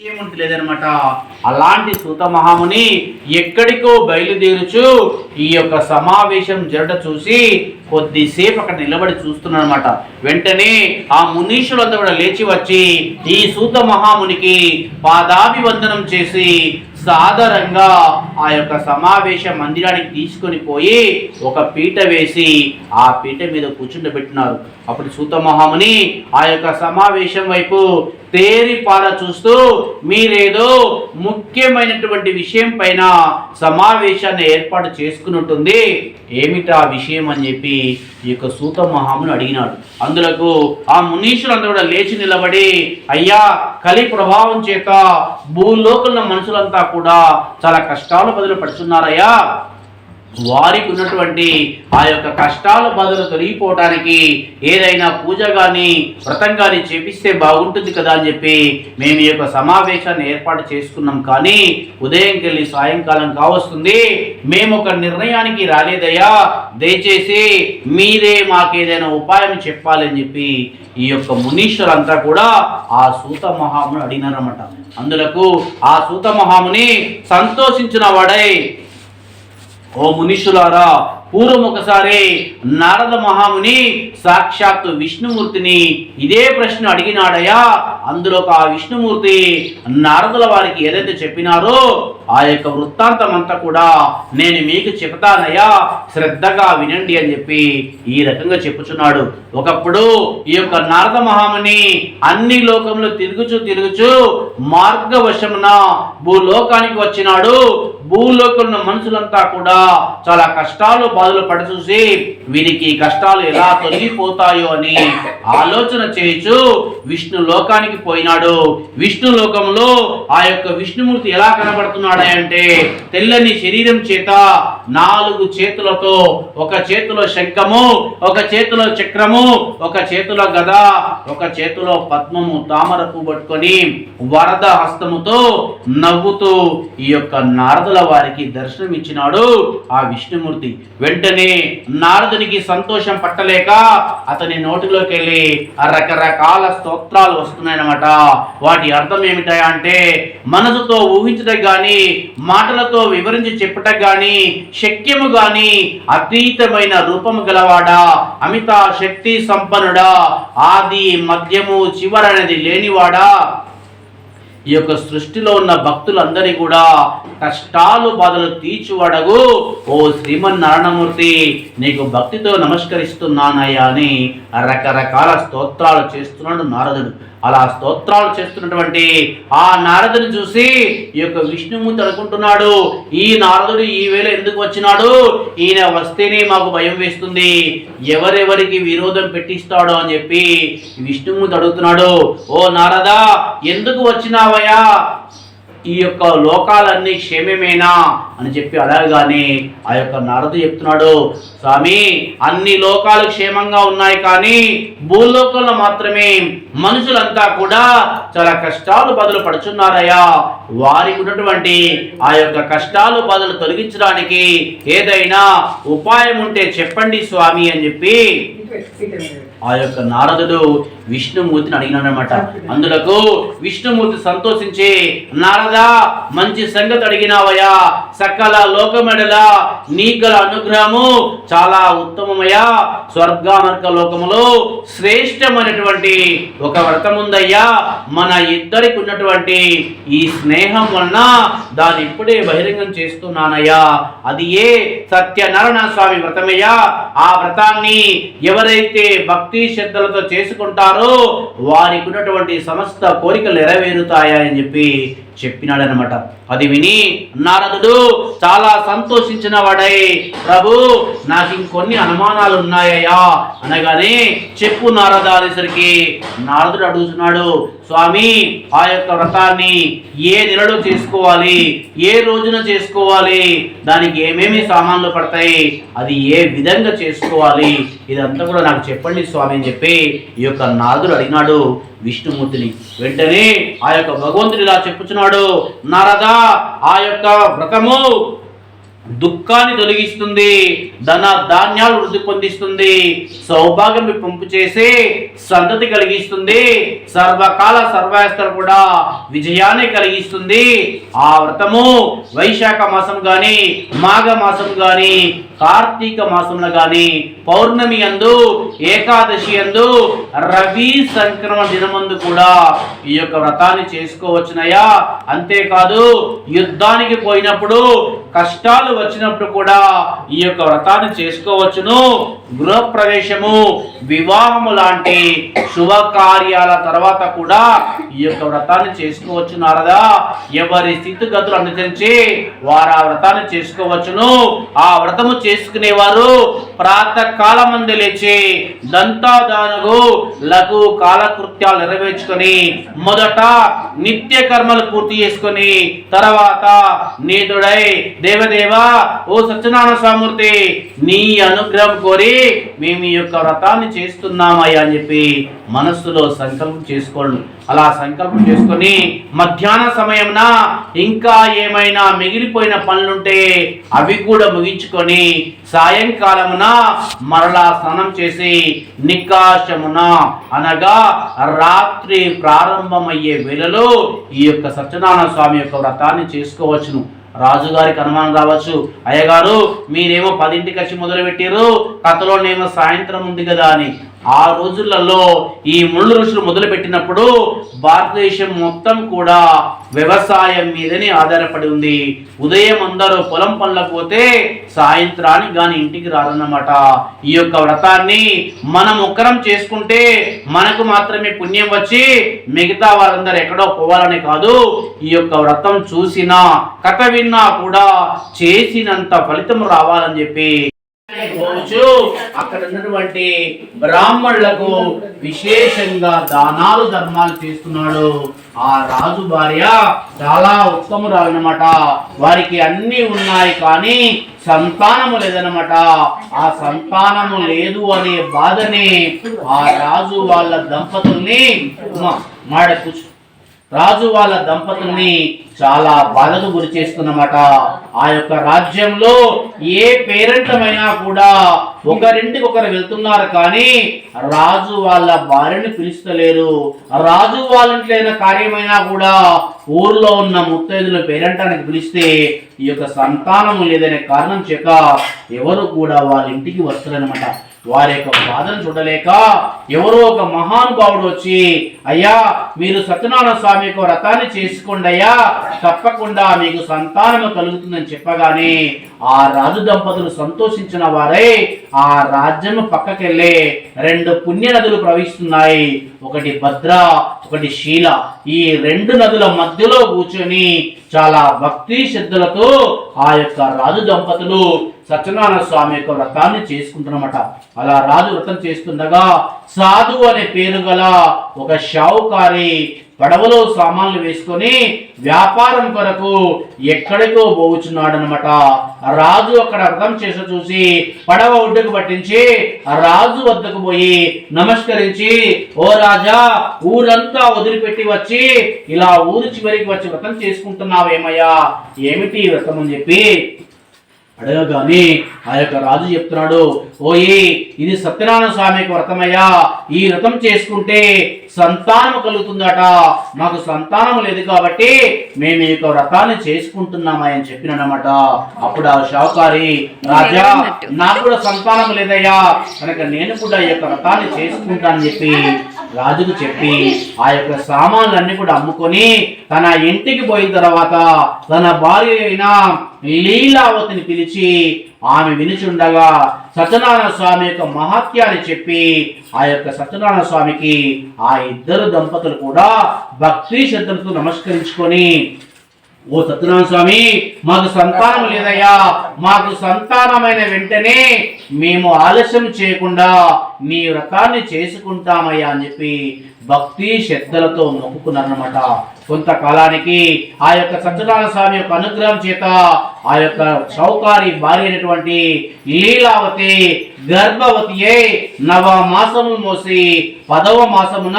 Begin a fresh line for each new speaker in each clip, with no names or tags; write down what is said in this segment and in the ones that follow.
ఏముంది లేదనమాట? అలాంటి సూత మహాముని ఎక్కడికో బయలుదేరుచు ఈ యొక్క సమావేశం జరట చూసి కొద్దిసేపు అక్కడ నిలబడి చూస్తున్నాడనమాట. వెంటనే ఆ మునీషులంతా కూడా లేచి వచ్చి ఈ సూత మహామునికి పాదాభివందనం చేసి సాదరంగా ఆ యొక్క సమావేశ మందిరానికి తీసుకొని పోయి ఒక పీట వేసి ఆ పీట మీద కూర్చుండబెట్టినారు. అప్పుడు సూతమహాముని ఆ యొక్క సమావేశం వైపు తేరిపార చూస్తూ మీరేదో ముఖ్యమైనటువంటి విషయం పైన సమావేశాన్ని ఏర్పాటు చేసుకున్నట్టుంది. ఏమిటా విషయం? అని చెప్పి ఈ యొక్క సూత మహాముని అడిగినాడు. అందులకు ఆ మునీషులందరూ కూడా లేచి నిలబడి అయ్యా కలి ప్రభావం చేత భూలోకంలో మనుషులంతా కూడా చాలా కష్టాలు బదులు పడుతున్నారయ్యా. వారికి ఉన్నటువంటి ఆ యొక్క కష్టాల బాధలు తొలగిపోవడానికి ఏదైనా పూజ కానీ వ్రతం కానీ చేపిస్తే బాగుంటుంది కదా అని చెప్పి మేము ఈ యొక్క సమావేశాన్ని ఏర్పాటు చేసుకున్నాం. కానీ ఉదయం వెళ్ళి సాయంకాలం కావస్తుంది. మేము ఒక నిర్ణయానికి రాలేదయ్యా. దయచేసి మీరే మాకేదైనా ఉపాయం చెప్పాలని చెప్పి ఈ యొక్క మునీశ్వరంతా కూడా ఆ సూత మహాముని అడిగినారన్నమాట. అందులకు ఆ సూత మహాముని సంతోషించిన వాడై ఓ మునిషులారా పూర్వం ఒకసారి నారద మహాముని సాక్షాత్తు విష్ణుమూర్తిని ఇదే ప్రశ్న అడిగినాడయా అందులో ఆ విష్ణుమూర్తి నారదుల వారికి ఏదైతే చెప్పినారో ఆ యొక్క వృత్తాంతం అంతా కూడా నేను మీకు చెబుతానయా శ్రద్ధగా వినండి అని చెప్పి ఈ రకంగా చెప్పుచున్నాడు. ఒకప్పుడు ఈ యొక్క నారద మహాముని అన్ని లోకంలో తిరుగుచు తిరుగుచు మార్గవశమున భూలోకానికి వచ్చినాడు. భూలోకంలో మనుషులంతా కూడా చాలా కష్టాలు బాధలు పడచూసి వీరికి కష్టాలు ఎలా తొలగిపోతాయో అని ఆలోచన చేయొచ్చు విష్ణు లోకానికి పోయినాడు. విష్ణు లోకంలో ఆ యొక్క విష్ణుమూర్తి ఎలా కనబడుతున్నాడే అంటే తెల్లని శరీరం చేత నాలుగు చేతులతో ఒక చేతిలో శంఖము ఒక చేతిలో చక్రము ఒక చేతిలో గద ఒక చేతిలో పద్మము తామర పువ్వు పట్టుకొని వరద హస్తముతో నవ్వుతూ ఈ యొక్క నారదుల వారికి దర్శనం ఇచ్చినాడు ఆ విష్ణుమూర్తి. వెంటనే నారదునికి సంతోషం పట్టలేక అతని నోటిలోకి వెళ్ళి ఆ రకరకాల స్తోత్రాలు వస్తున్నాయన్నమాట. వాటి అర్థం ఏమిటా అంటే మనసుతో ఊహించటం గాని మాటలతో వివరించి చెప్పటం గాని శక్యము గాని అతీతమైన రూపము గలవాడా? అమిత శక్తి సంపన్నుడా? ఆది మధ్యము చివరనేది లేనివాడా? ఈ యొక్క సృష్టిలో ఉన్న భక్తులందరి కూడా కష్టాలు బాధలు తీర్చువడగు ఓ శ్రీమన్నారాయణమూర్తి నీకు భక్తితో నమస్కరిస్తున్నానయ్యా అని రకరకాల స్తోత్రాలు చేస్తున్నాడు నారదుడు. అలా స్తోత్రాలు చేస్తున్నటువంటి ఆ నారదుని చూసి ఈ యొక్క విష్ణుమూర్తి అనుకుంటున్నాడు ఈ నారదుడు ఈ వేళ ఎందుకు వచ్చినాడు? ఈయన వస్తేనే మాకు భయం వేస్తుంది. ఎవరెవరికి విరోధం పెట్టిస్తాడో అని చెప్పి విష్ణుమూర్తి అడుగుతున్నాడు ఓ నారదా ఎందుకు వచ్చినావయ్యా? ఈ యొక్క లోకాలన్నీ క్షేమమేనా అని చెప్పి అడగగానే ఆ యొక్క నారదు చెప్తున్నాడు స్వామి అన్ని లోకాలు క్షేమంగా ఉన్నాయి కానీ భూలోకంలో మాత్రమే మనుషులంతా కూడా చాలా కష్టాలు బదులు పడుచున్నారయ్యా. వారికి ఉన్నటువంటి ఆ యొక్క కష్టాలు బదులు తొలగించడానికి ఏదైనా ఉపాయం ఉంటే చెప్పండి స్వామి అని చెప్పి ఆ యొక్క నారదుడు విష్ణుమూర్తిని అడిగినాడనమాట అందులకు విష్ణుమూర్తి సంతోషించి నారదా మంచి సంగతి అడిగినావయ్యా. సకల లోకమెడల నీగల అనుగ్రహము చాలా ఉత్తమమయ్యా. స్వర్గానర్క లోకములో శ్రేష్టమైనటువంటి ఒక వ్రతం ఉందయ్యా మన ఇద్దరికి ఉన్నటువంటి ఈ స్నేహం వలన దాన్ని ఇప్పుడే బహిరంగం చేస్తున్నానయ్యా. అది ఏ సత్యనారాయణ స్వామి వ్రతమయ్యా? ఆ వ్రతాన్ని ఎవరైతే భక్తి శ్రద్ధలతో చేసుకుంటారో వారికి ఉన్నటువంటి సమస్త కోరికలు నెరవేరుతాయా అని చెప్పి చెప్పినాడనమాట అది విని నారదుడు చాలా సంతోషించిన వాడై ప్రభు నాకు ఇంకొన్ని అనుమానాలు ఉన్నాయా అనగానే చెప్పు నారద అనేసరికి నారదుడు అడుగుతున్నాడు స్వామి ఆ యొక్క వ్రతాన్ని ఏ నెలలో చేసుకోవాలి? ఏ రోజున చేసుకోవాలి? దానికి ఏమేమి సామాన్లు పడతాయి? అది ఏ విధంగా చేసుకోవాలి? ఇదంతా కూడా నాకు చెప్పండి స్వామి అని చెప్పి ఈ యొక్క నారదుడు అడిగినాడు విష్ణుమూర్తిని. వెంటనే ఆ యొక్క భగవంతుడు ఇలా చెప్పుచున్నాడు నారద ఆ యొక్క వ్రతము దుఃఖాన్ని తొలగిస్తుంది ధన ధాన్యాలు వృద్ధి పొందిస్తుంది సౌభాగ్యం పంపు చేసి సంతతి కలిగిస్తుంది సర్వకాల సర్వస్థలు కూడా విజయాన్ని కలిగిస్తుంది. ఆ వ్రతము వైశాఖ మాసం కానీ మాఘ మాసం కానీ కార్తీక మాసంలో గాని పౌర్ణమి అందు ఏకాదశి అందు రవి సంక్రమణ దినమందు కూడా ఈ యొక్క వ్రతాన్ని చేసుకోవచ్చునయా అంతేకాదు యుద్ధానికి పోయినప్పుడు కష్టాలు వచ్చినప్పుడు కూడా ఈ యొక్క వ్రతాన్ని చేసుకోవచ్చును. గృహప్రవేశము వివాహము లాంటి శుభకార్యాల తర్వాత కూడా ఈ యొక్క వ్రతాన్ని చేసుకోవచ్చు నారదా. ఎవరి స్థితిగతులు అనుసరించి వారు ఆ వ్రతాన్ని చేసుకోవచ్చును. ఆ వ్రతము చేసుకునేవారు. ప్రాతకాలం మంది లేచి దంతాదానగు లఘు కాలకృత్యాలు నెరవేర్చుకొని మొదట నిత్య కర్మలు పూర్తి చేసుకొని తర్వాత నీతుడై దేవదేవా ఓ సత్యనారాయణ స్వామూర్తి నీ అనుగ్రహం కోరి మేము ఈ యొక్క వ్రతాన్ని చేస్తున్నామయ్యా అని చెప్పి మనస్సులో సంకల్పం చేసుకోండి. అలా సంకల్పం చేసుకొని మధ్యాహ్న సమయంన ఇంకా ఏమైనా మిగిలిపోయిన పనులుంటే అవి కూడా ముగించుకొని సాయంకాలమున మరలా స్నానం చేసి నికాశమున అనగా రాత్రి ప్రారంభమయ్యే వేళలో ఈ యొక్క సత్యనారాయణ స్వామి యొక్క వ్రతాన్ని చేసుకోవచ్చును. రాజుగారికి అనుమానం రావచ్చు. అయ్యగారు మీరేమో పదింటికి వచ్చి మొదలు పెట్టారు కథలోనేమో సాయంత్రం ఉంది కదా అని. ఆ రోజులలో ఈ ముళ్ళు ఋషులు మొదలుపెట్టినప్పుడు భారతదేశం మొత్తం కూడా వ్యవసాయం మీదనే ఆధారపడి ఉంది. ఉదయం అందరూ పొలం పనులకు పోతే సాయంత్రానికి కానీ ఇంటికి రారన్నమాట. ఈ యొక్క వ్రతాన్ని మనం ఒక్కరం చేసుకుంటే మనకు మాత్రమే పుణ్యం వచ్చి మిగతా వారందరూ ఎక్కడో పోవాలని కాదు ఈ యొక్క వ్రతం చూసినా కథ విన్నా కూడా చేసినంత ఫలితం రావాలని చెప్పి అక్కడ ఉన్నటువంటి బ్రాహ్మణులకు విశేషంగా దానాలు ధర్మాలు చేస్తున్నాడు. ఆ రాజు భార్య చాలా ఉత్తమురాలు అనమాట వారికి అన్ని ఉన్నాయి కానీ సంతానము లేదనమాట ఆ సంతానము లేదు అనే బాధని ఆ రాజు వాళ్ళ దంపతుల్ని మాడ రాజు వాళ్ళ దంపతుల్ని చాలా బాధకు గురి చేస్తున్నమాట. ఆ యొక్క రాజ్యంలో ఏ పేరెంటమైనా కూడా ఒకరింటికి ఒకరు వెళ్తున్నారు కానీ రాజు వాళ్ళ భార్యని పిలుస్తలేరు. రాజు వాళ్ళ ఇంట్లో కార్యమైనా కూడా ఊర్లో ఉన్న ముత్తైదులు పేరెంటానికి పిలిస్తే ఈ యొక్క సంతానం లేదనే కారణం చేత ఎవరు కూడా వాళ్ళ ఇంటికి వస్తారనమాట వారి యొక్క బాధను చూడలేక ఎవరో ఒక మహానుభావుడు వచ్చి అయ్యా మీరు సత్యనారాయణ స్వామి యొక్క వ్రతాన్ని చేసుకోండి అయ్యా తప్పకుండా మీకు సంతానము కలుగుతుందని చెప్పగానే ఆ రాజు దంపతులు సంతోషించిన వారై ఆ రాజ్యము పక్కకెళ్ళే రెండు పుణ్య నదులు ప్రవహిస్తున్నాయి. ఒకటి భద్ర ఒకటి శీల. ఈ రెండు నదుల మధ్యలో కూర్చొని చాలా భక్తి శ్రద్ధలతో ఆ యొక్క రాజు దంపతులు సత్యనారాయణ స్వామి యొక్క వ్రతాన్ని చేసుకుంటున్నమాట. అలా రాజు వ్రతం చేస్తుండగా సాధు అనే పేరు గల ఒక షావుకారి పడవలో సామాన్లు వేసుకొని వ్యాపారం కొరకు ఎక్కడికో పోవుచున్నాడు అనమాట రాజు అక్కడ వ్రతం చేసి చూసి పడవ ఒడ్డుకు పట్టించి రాజు వద్దకు పోయి నమస్కరించి ఓ రాజా ఊరంతా వదిలిపెట్టి వచ్చి ఇలా ఊరి చివరికి వచ్చి వ్రతం చేసుకుంటున్నావేమయ్యా? ఏమిటి వ్రతం? అని చెప్పి అడగగానే ఆ యొక్క రాజు చెప్తున్నాడు ఓయే ఇది సత్యనారాయణ స్వామికి వ్రతమయ్యా. ఈ వ్రతం చేసుకుంటే సంతానం కలుగుతుందట. మాకు సంతానం లేదు కాబట్టి మేము ఈ యొక్క వ్రతాన్ని చేసుకుంటున్నామా అని చెప్పినమాట అప్పుడు ఆ షావుకారి రాజా నాకు కూడా సంతానం లేదయ్యా. కనుక నేను కూడా ఈ యొక్క వ్రతాన్ని చేసుకుంటానని చెప్పి రాజుకు చెప్పి ఆ యొక్క సామాన్లన్నీ కూడా అమ్ముకొని తన ఇంటికి పోయిన తర్వాత తన భార్య అయిన లీలావతిని పిలిచి ఆమె వినిచుండగా సత్యనారాయణ స్వామి యొక్క మహత్యాన్ని చెప్పి ఆ యొక్క సత్యనారాయణ స్వామికి ఆ ఇద్దరు దంపతులు కూడా భక్తి శ్రద్ధలతో నమస్కరించుకొని ఓ సత్యనారాయణ స్వామి మాకు సంతానం లేదయ్యా. మాకు సంతానమైన వెంటనే మేము ఆలస్యం చేయకుండా నీ వ్రతాన్ని చేసుకుంటామయ్యా అని చెప్పి భక్తి శ్రద్ధలతో మొక్కుకున్నారనమాట కొంతకాలానికి ఆ యొక్క సత్యనారాయణ స్వామి యొక్క అనుగ్రహం చేత ఆ యొక్క చౌకారి భార్య అయినటువంటి లీలావతి గర్భవతి అయి నవ మాసము మోసి పదవ మాసమున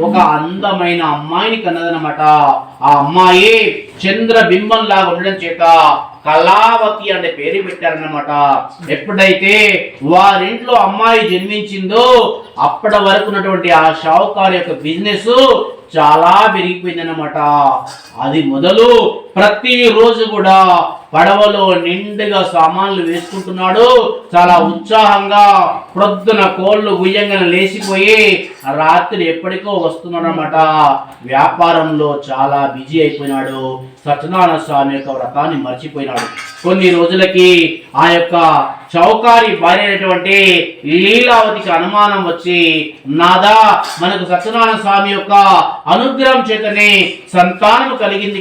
ఒక అందమైన అమ్మాయిని కన్నదనమాట ఆ అమ్మాయి చంద్రబింబం లాగా ఉండడం చేత కళావతి అనే పేరు పెట్టారన్నమాట. ఎప్పుడైతే వారింట్లో అమ్మాయి జన్మించిందో అప్పటి వరకు ఉన్నటువంటి ఆ షావుకారు యొక్క బిజినెస్ చాలా పెరిగిపోయిందన్నమాట. అది మొదలు ప్రతిరోజు కూడా పడవలో నిండుగా సామాన్లు వేసుకుంటున్నాడు. చాలా ఉత్సాహంగా ప్రొద్దున కోళ్ళు గుయ్యంగా లేచిపోయి రాత్రి ఎప్పటికో వస్తున్నాడు అనమాట వ్యాపారంలో చాలా బిజీ అయిపోయినాడు. సత్యనారాయణ స్వామి యొక్క వ్రతాన్ని మర్చిపోయినాడు. కొన్ని రోజులకి ఆ యొక్క చౌకారి భార్య అయినటువంటి లీలావతికి అనుమానం వచ్చి నాదా మనకు సత్యనారాయణ స్వామి యొక్క అనుగ్రహం చేతనే సంతానం కలిగింది